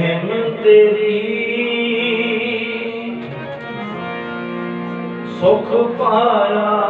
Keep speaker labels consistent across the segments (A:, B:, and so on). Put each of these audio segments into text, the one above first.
A: ਰਹਿਮ ਤੇਰੀ ਸੁਖ ਪਾਇਆ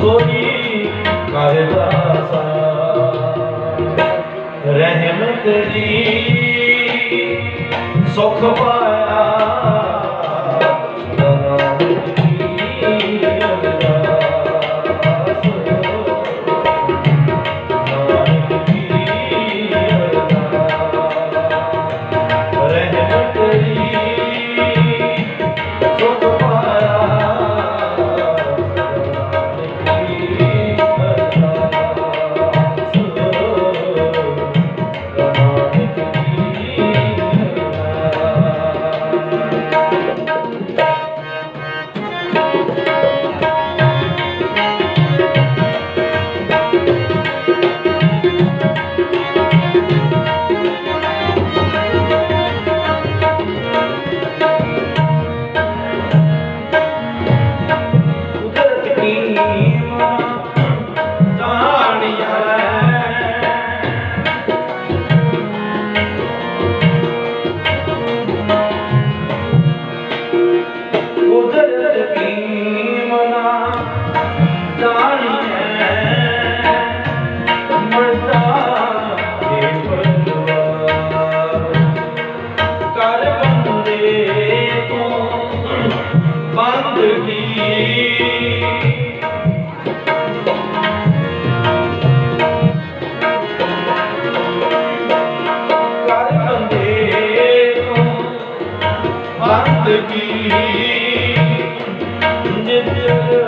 A: ਸੋਈ ਕਰਦਾ ਸਾ ਰਹਿਮਤ ਦੀ ਸੁਖ ਪਾਇਆ। ਬੰਦਗੀ ਨਿਤ